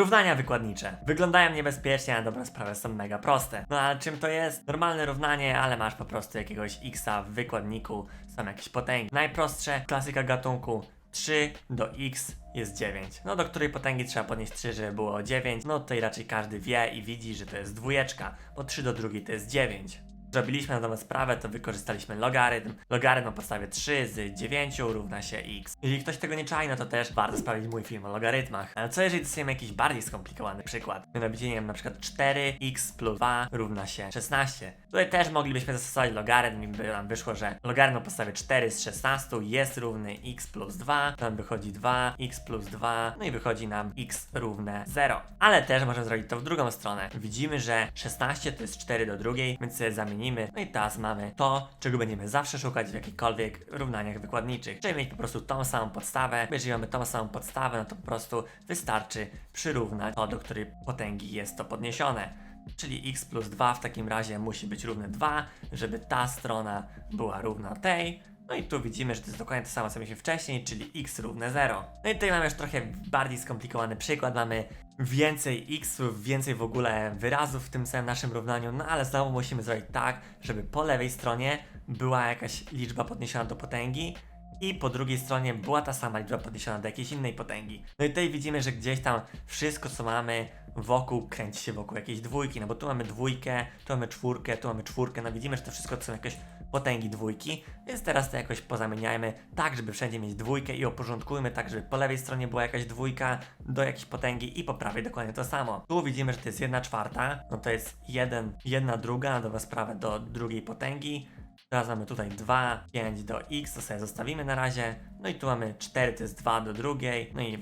Równania wykładnicze. Wyglądają niebezpiecznie, a na dobrą sprawę są mega proste. No ale czym to jest? Normalne równanie, ale masz po prostu jakiegoś xa w wykładniku, są jakieś potęgi. Najprostsze, klasyka gatunku, 3 do x jest 9. No do której potęgi trzeba podnieść 3, żeby było 9. No tutaj raczej każdy wie i widzi, że to jest dwójeczka, bo 3 do drugiej to jest 9. Zrobiliśmy na dobrą sprawę, to wykorzystaliśmy logarytm. Logarytm na podstawie 3 z 9 równa się x. Jeżeli ktoś tego nie czai, no to też warto sprawdzić mój film o logarytmach. Ale co jeżeli dostajemy jakiś bardziej skomplikowany przykład? Mianowicie, nie wiem, na przykład 4x plus 2 równa się 16. Tutaj też moglibyśmy zastosować logarytm i by nam wyszło, że logarytm na podstawie 4 z 16 jest równy x plus 2. Nam wychodzi 2, x plus 2, no i wychodzi nam x równe 0. Ale też możemy zrobić to w drugą stronę. Widzimy, że 16 to jest 4 do drugiej, więc sobie zamienimy. No i teraz mamy to, czego będziemy zawsze szukać w jakichkolwiek równaniach wykładniczych. Czyli mieć po prostu tą samą podstawę. Jeżeli mamy tą samą podstawę, no to po prostu wystarczy przyrównać to, do której potęgi jest to podniesione. Czyli x plus 2 w takim razie musi być równe 2, żeby ta strona była równa tej. No i tu widzimy, że to jest dokładnie to samo, co mieliśmy wcześniej, czyli x równe 0. No i tutaj mamy już trochę bardziej skomplikowany przykład. Mamy więcej xów, więcej w ogóle wyrazów w tym samym naszym równaniu, no ale znowu musimy zrobić tak, żeby po lewej stronie była jakaś liczba podniesiona do potęgi, i po drugiej stronie była ta sama liczba podniesiona do jakiejś innej potęgi. No i tutaj widzimy, że gdzieś tam wszystko co mamy wokół kręci się wokół jakiejś dwójki, no bo tu mamy dwójkę, tu mamy czwórkę, tu mamy czwórkę, no widzimy, że to wszystko to są jakieś potęgi dwójki, więc teraz to jakoś pozamieniajmy tak, żeby wszędzie mieć dwójkę i uporządkujmy tak, żeby po lewej stronie była jakaś dwójka do jakiejś potęgi i po prawej dokładnie to samo. Tu widzimy, że to jest jedna czwarta, no to jest jeden, jedna druga, na dobrą sprawę do drugiej potęgi, Teraz mamy tutaj 2, 5 do x, to sobie zostawimy na razie. No i tu mamy 4, to jest 2 do drugiej. No i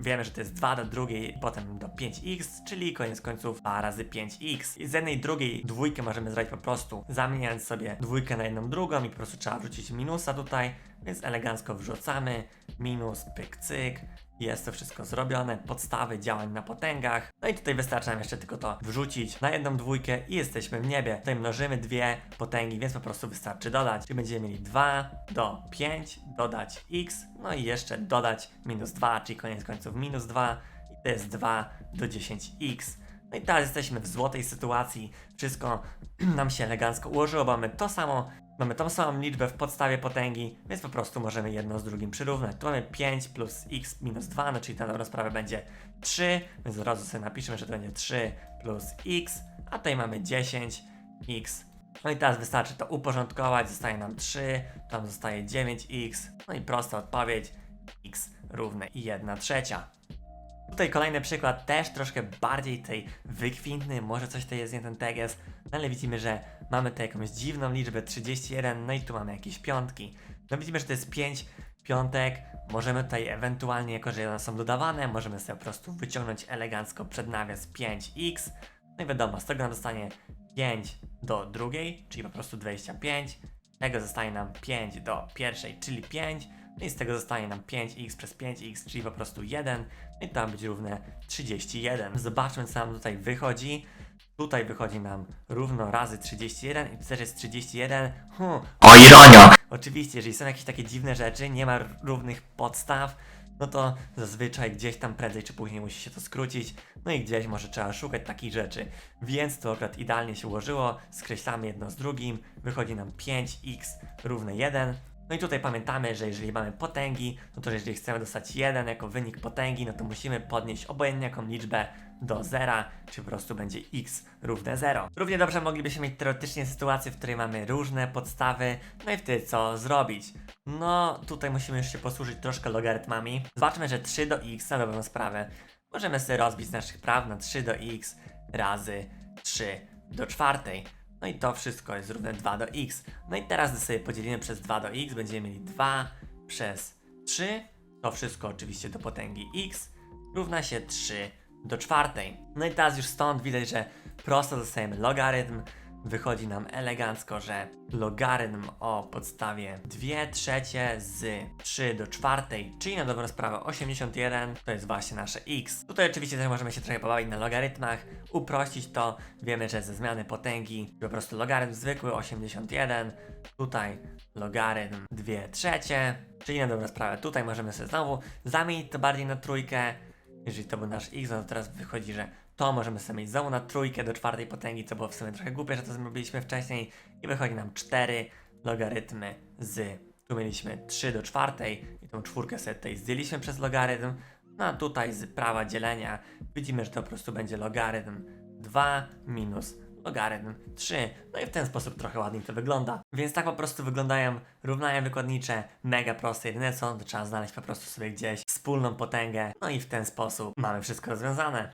wiemy, że to jest 2 do drugiej, potem do 5x, czyli koniec końców 2 razy 5x. I z jednej drugiej dwójkę możemy zrobić po prostu zamieniając sobie dwójkę na jedną drugą i po prostu trzeba wrzucić minusa tutaj, więc elegancko wrzucamy. Minus, pyk, cyk. Jest to wszystko zrobione, podstawy działań na potęgach. No i tutaj wystarczy nam jeszcze tylko to wrzucić na jedną dwójkę i jesteśmy w niebie. Tutaj mnożymy dwie potęgi, więc po prostu wystarczy dodać. Czyli będziemy mieli 2 do 5, dodać x, no i jeszcze dodać minus 2, czyli koniec końców minus 2 i to jest 2 do 10x. No i teraz jesteśmy w złotej sytuacji, wszystko nam się elegancko ułożyło, mamy to samo Mamy tą samą liczbę w podstawie potęgi, więc po prostu możemy jedno z drugim przyrównać. Tu mamy 5 plus x minus 2, no czyli ta dobra sprawa będzie 3, więc od razu sobie napiszemy, że to będzie 3 plus x, a tutaj mamy 10x. No i teraz wystarczy to uporządkować, zostaje nam 3, tam zostaje 9x, no i prosta odpowiedź, x równe 1 trzecia. Tutaj kolejny przykład, też troszkę bardziej tej wykwintny, może coś to jest nie ten teges, no ale widzimy, że mamy tutaj jakąś dziwną liczbę 31, no i tu mamy jakieś piątki. No widzimy, że to jest 5 piątek, możemy tutaj ewentualnie, jako że one są dodawane, możemy sobie po prostu wyciągnąć elegancko przed nawias 5x, no i wiadomo, z tego nam zostanie 5 do drugiej, czyli po prostu 25, z tego zostaje nam 5 do pierwszej, czyli 5, no i z tego zostaje nam 5x przez 5x, czyli po prostu 1. No i to ma być równe 31. Zobaczmy, co nam tutaj wychodzi. Tutaj wychodzi nam równo razy 31 i też jest 31. Hmm. O ironia! Oczywiście, jeżeli są jakieś takie dziwne rzeczy, nie ma równych podstaw, no to zazwyczaj gdzieś tam prędzej czy później musi się to skrócić, no i gdzieś może trzeba szukać takich rzeczy. Więc to akurat idealnie się ułożyło, skreślamy jedno z drugim, wychodzi nam 5x równe 1. No i tutaj pamiętamy, że jeżeli mamy potęgi, no to jeżeli chcemy dostać 1 jako wynik potęgi, no to musimy podnieść obojętnie jaką liczbę do zera, czy po prostu będzie x równe 0. Równie dobrze moglibyśmy mieć teoretycznie sytuację, w której mamy różne podstawy, no i wtedy co zrobić? No, tutaj musimy już się posłużyć troszkę logarytmami. Zobaczmy, że 3 do x na dobrą sprawę możemy sobie rozbić naszych praw na 3 do x razy 3 do czwartej. No i to wszystko jest równe 2 do x. No i teraz gdy sobie podzielimy przez 2 do x, będziemy mieli 2 przez 3. To wszystko oczywiście do potęgi x równa się 3 do czwartej. No i teraz już stąd widać, że prosto dostajemy logarytm. Wychodzi nam elegancko, że logarytm o podstawie 2 trzecie z 3 do czwartej, czyli na dobrą sprawę 81, to jest właśnie nasze x. Tutaj oczywiście też możemy się trochę pobawić na logarytmach, uprościć to. Wiemy, że ze zmiany potęgi po prostu logarytm zwykły 81, tutaj logarytm 2 trzecie, czyli na dobrą sprawę tutaj możemy sobie znowu zamienić to bardziej na trójkę jeżeli to był nasz x, no to teraz wychodzi, że to możemy sobie mieć znowu na trójkę do czwartej potęgi, co było w sumie trochę głupie, że to zrobiliśmy wcześniej. I wychodzi nam 4 logarytmy z, tu mieliśmy 3 do czwartej i tą czwórkę sobie tutaj zdjęliśmy przez logarytm, no a tutaj z prawa dzielenia widzimy, że to po prostu będzie logarytm 2 minus logarytm 3. No i w ten sposób trochę ładniej to wygląda. Więc tak po prostu wyglądają równania wykładnicze, mega proste. Jedyne co, to trzeba znaleźć po prostu sobie gdzieś wspólną potęgę. No i w ten sposób mamy wszystko rozwiązane.